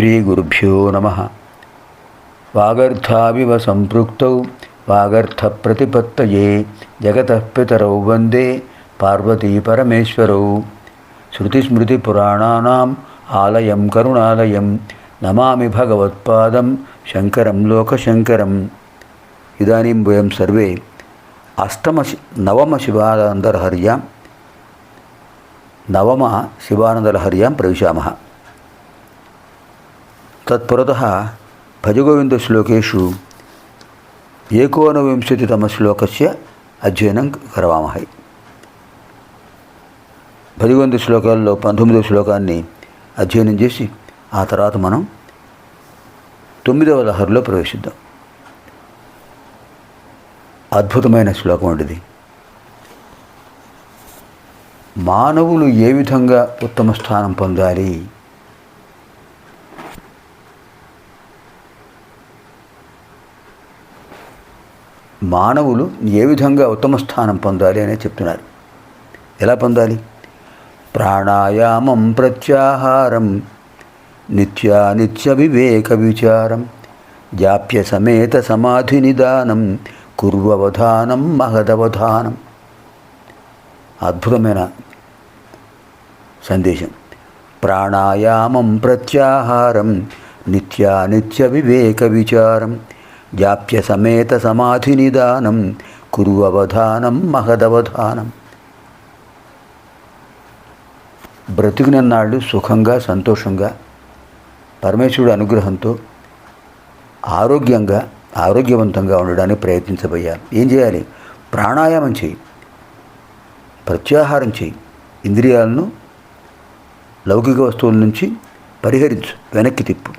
శ్రీగురుభ్యో నమ వాగర్థావివ సంపృక్తౌ వాగర్థప్రతిపత్తయే జగతపితరౌ వందే పార్వతీపరమేశ్వరౌ శృతిస్మృతిపురాణానాం ఆలయం కరుణాలయం నమామి భగవత్పాదం శంకరం లోకశంకరం ఇదానీం వయం సర్వే అష్టమ నవమ శివానందలహర్యాం నవమ శివానందలహర్యాం ప్రవిశామः తత్పురత ఏకోనవింశతితమ ఏకోనవింశతితమశ్లోకస్య అధ్యయనం కరవామహై. భజగోవింద శ్లోకాల్లో పంతొమ్మిదవ శ్లోకాన్ని అధ్యయనం చేసి ఆ తర్వాత మనం తొమ్మిదవ లహరిలో ప్రవేశిద్దాం. అద్భుతమైన శ్లోకం వంటిది. మానవులు ఏ విధంగా ఉత్తమ స్థానం పొందాలి? మానవులు ఏ విధంగా ఉత్తమ స్థానం పొందాలి అనే చెప్తున్నారు. ఎలా పొందాలి? ప్రాణాయామం ప్రత్యాహారం నిత్యానిత్య వివేక విచారం జాప్య సమేత సమాధి నిదానం కుర్వవధానం మహదవధానం అద్భుతమైన సందేశం. ప్రాణాయామం ప్రత్యాహారం నిత్యానిత్య వివేక విచారం జాప్య సమేత సమాధి నిదానం కురు అవధానం మహదవధానం బ్రతికినన్నాళ్ళు సుఖంగా సంతోషంగా పరమేశ్వరుడు అనుగ్రహంతో ఆరోగ్యంగా ఆరోగ్యవంతంగా ఉండడానికి ప్రయత్నించబోయాలి ఏం చేయాలి? ప్రాణాయామం చేయి. ప్రత్యాహారం చేయి. ఇంద్రియాలను లౌకిక వస్తువుల నుంచి పరిహరించు. వెనక్కి తిప్పు.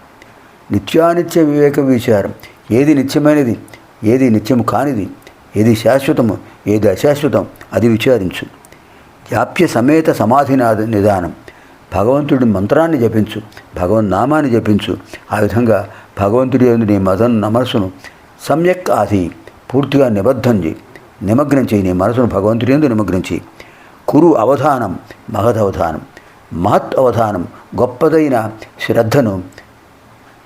నిత్యానిత్య వివేక విచారం. ఏది నిత్యమైనది ఏది నిత్యము కానిది ఏది శాశ్వతము ఏది అశాశ్వతం అది విచారించు. జాప్య సమేత సమాధి నిదానం. భగవంతుడి మంత్రాన్ని జపించు భగవన్ నామాన్ని జపించు. ఆ విధంగా భగవంతుడి యందు నీ మదన్ మనసును సమ్యక్ ఆది పూర్తిగా నిబద్ధం చేయి నిమగ్నం చేయి నీ మనసును భగవంతుడి ఎందు నిమగ్నం చేయి కురు అవధానం మహదవధానం మహత్ అవధానం గొప్పదైన శ్రద్ధను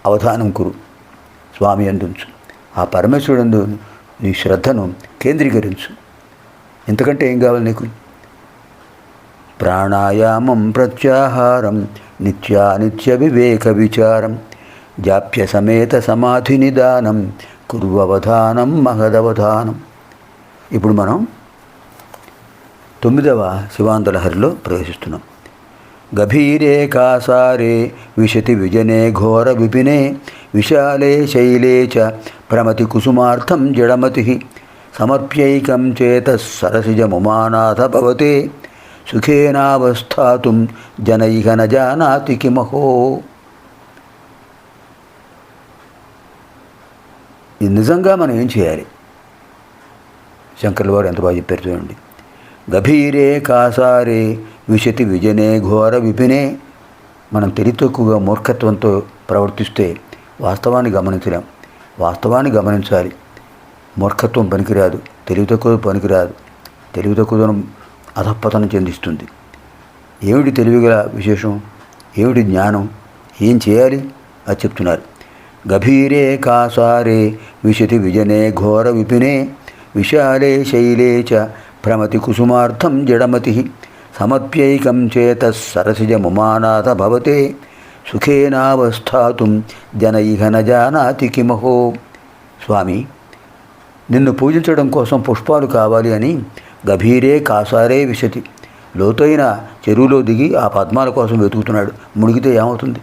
అవధానం కురు. స్వామి అందుంచు. ఆ పరమేశ్వరుడు నీ శ్రద్ధను కేంద్రీకరించు. ఎంతకంటే ఏం కావాలి నీకు? ప్రాణాయామం ప్రత్యాహారం నిత్యానిత్య వివేక విచారం జాప్య సమేత సమాధి నిదానం కుర్వవధానం మహదవధానం. ఇప్పుడు మనం తొమ్మిదవ శివాంతలహరిలో ప్రవేశిస్తున్నాం. గభీరే కాసారే విశతి విజనే ఘోర విపినే విశాలే శైలే చ భ్రమతి కుసుమార్థం జడమతి. సమర్ప్యైకం చేత సరసిజముమానాథ భవతే సుఖేనావస్థాతుం జనైహ న జానాతి కిమహో. నిజంగా మనం ఏం చేయాలి? శంకర్ల వారు ఎంత బాగా చెప్పారు చూడండి. గభీరే కాసారే విశతి విజనే ఘోర విపినే. మనం తెలితక్కువగా మూర్ఖత్వంతో ప్రవర్తిస్తే వాస్తవాన్ని గమనించలేం. వాస్తవాన్ని గమనించాలి. మూర్ఖత్వం పనికిరాదు. తెలివి తక్కువ పనికిరాదు. తెలివి తక్కువదనం అధపతనం చెందిస్తుంది. ఏమిటి తెలివిగల విశేషం? ఏమిటి జ్ఞానం? ఏం చేయాలి? అది చెప్తున్నారు. గభీరే కాసారే విశతి విజనే ఘోర విపినే. విశాలే శైలే చ భ్రమతి కుసుమార్థం జడమతి. సమప్యైకం చేత సరసిజముమానాథ భవతే సుఖేనావస్థాతుం జన న జానాతి కిమహో స్వామి నిన్ను పూజించడం కోసం పుష్పాలు కావాలి అని గభీరే కాసారే విశతి. లోతైన చెరువులో దిగి ఆ పద్మాల కోసం వెతుకుతున్నాడు. మునిగితే ఏమవుతుంది?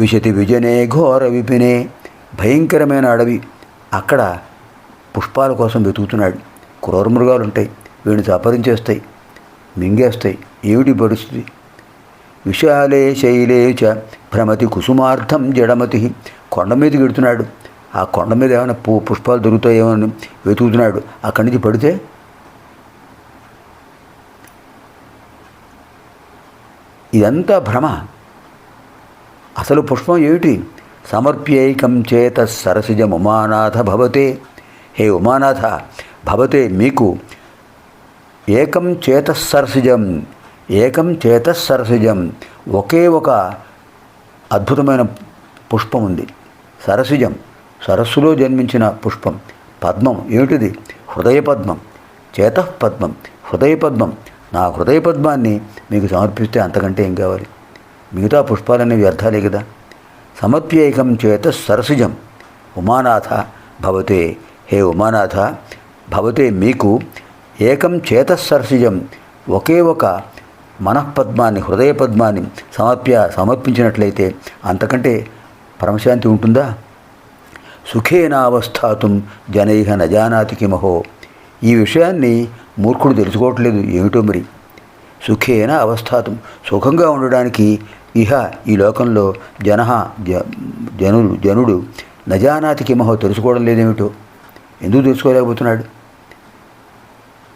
విశతి విజనే ఘోర విపినే భయంకరమైన అడవి. అక్కడ పుష్పాల కోసం వెతుకుతున్నాడు. క్రూరమృగాలు ఉంటాయి వీడిని అపహరించేస్తాయి మింగేస్తాయి ఏమిటి పరిస్థితి విశాలే శైలే చ భ్రమతి కుసుమార్థం జడమతి కొండ మీదకి వెడుతున్నాడు ఆ కొండ మీద ఏమైనా పూ పుష్పాలు దొరుకుతాయేమో అని వెతుకుతున్నాడు. అక్కడి నుంచి పడితే? ఇదంతా భ్రమ. అసలు పుష్పం ఏమిటి? సమర్ప్యైకం చేత సరసిజం ఉమానాథ భవతే. హే ఉమానాథ భవతే మీకు ఏకం చేతస్సరసిజం ఏకం చేతస్సరసిజం. ఒకే ఒక అద్భుతమైన పుష్పం ఉంది. సరసిజం సరస్సులో జన్మించిన పుష్పం. పద్మం ఏమిటిది? హృదయ పద్మం చేత పద్మం హృదయ పద్మం నా హృదయ పద్మాన్ని మీకు సమర్పిస్తే అంతకంటే ఏం కావాలి? మిగతా పుష్పాలన్నీ వ్యర్థాలే కదా. సమత్యేకం చేత సరసిజం ఉమానాథ భవతే హే ఉమానాథ భవతే మీకు ఏకం చేతస్సర్సిజం. ఒకే ఒక మనఃపద్మాన్ని హృదయ పద్మాన్ని సమర్ప్య సమర్పించినట్లయితే అంతకంటే పరమశాంతి ఉంటుందా? సుఖేనావస్థాతుం జనైహ నజానాతి కిమహో ఈ విషయాన్ని మూర్ఖుడు తెలుసుకోవట్లేదు ఏమిటో మరి? సుఖేన అవస్థాతం. సుఖంగా ఉండడానికి ఇహ ఈ లోకంలో జన జనుడు జనుడు నజానాతి కిమహో తెలుసుకోవడం లేదేమిటో? ఎందుకు తెలుసుకోలేకపోతున్నాడు?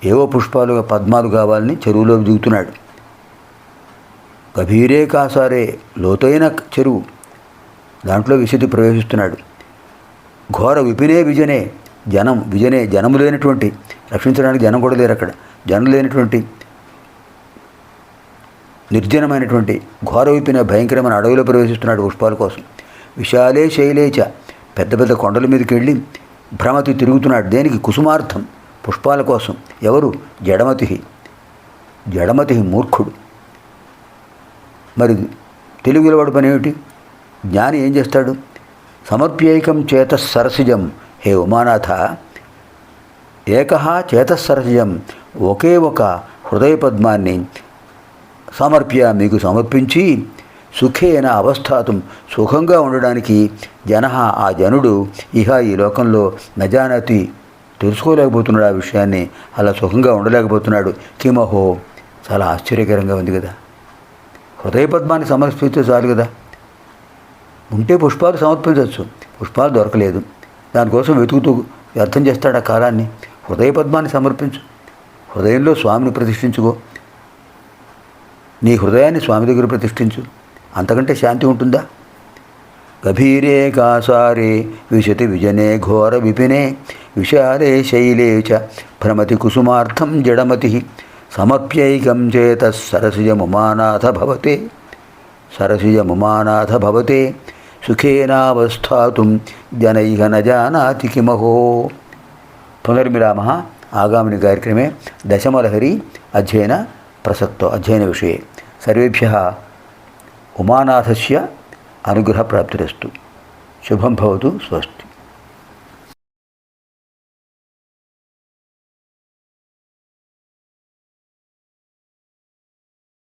ఏవో పుష్పాలు పద్మాలు కావాలని చెరువులో దిగుతున్నాడు. గభీరే కాసారే లోతైన చెరువు. దాంట్లో విశుద్ధి ప్రవేశిస్తున్నాడు. ఘోర విపినే విజనే జనం విజనే జనము లేనటువంటి రక్షించడానికి జనం కూడా లేరు అక్కడ జనం లేనటువంటి నిర్జనమైనటువంటి ఘోర విపిన భయంకరమైన అడవిలో ప్రవేశిస్తున్నాడు పుష్పాల కోసం. విశాలే శైలేచ పెద్ద పెద్ద కొండల మీదకి వెళ్ళి భ్రమతి తిరుగుతున్నాడు. దేనికి? కుసుమార్థం. పుష్పాల కోసం ఎవరు? జడమతి జడమతి మూర్ఖుడు. మరి తెలుగులవాడు పని ఏమిటి? జ్ఞాని ఏం చేస్తాడు? సమర్ప్యైకం చేత సరసిజం హే ఉమానాథ ఏక చేతసరసిజం ఒకే ఒక హృదయ పద్మాన్ని సమర్ప్య మీకు సమర్పించి సుఖేన అవస్థాతం సుఖంగా ఉండడానికి జన ఆ జనుడు. ఇహ ఈ లోకంలో నజానతి తెలుసుకోలేకపోతున్నాడు ఆ విషయాన్ని. అలా సుఖంగా ఉండలేకపోతున్నాడు. కిమహో చాలా ఆశ్చర్యకరంగా ఉంది కదా. హృదయ పద్మాన్ని సమర్పిస్తే చాలు కదా. ఉంటే పుష్పాలు సమర్పించవచ్చు. పుష్పాలు దొరకలేదు. దానికోసం వెతుకుతూ వ్యర్థం చేస్తాడు ఆ కాలాన్ని. హృదయ పద్మాన్ని సమర్పించు. హృదయంలో స్వామిని ప్రతిష్ఠించుకో. నీ హృదయాన్ని స్వామి దగ్గర ప్రతిష్ఠించు. అంతకంటే శాంతి ఉంటుందా? గభీరే కాసారే విశతి విజనే ఘోర విపినే విశాలే శైలే చ భ్రమతి కుసుమార్థం జడమతి సమప్యైకం చేత సరసిజముమానాథ భవతే సరసిజముమానాథ భవతే సుఖేనావస్థాతుం జనైహ న జానాతి కిమహో పునర్మిలామ ఆగామిని కార్యక్రమే దశమలహరి అధ్యయన ప్రసక్తో అధ్యయన విషये సర్వేభ్య అనుగ్రహ ప్రాప్తిరస్తు శుభం భవతు స్వస్తి.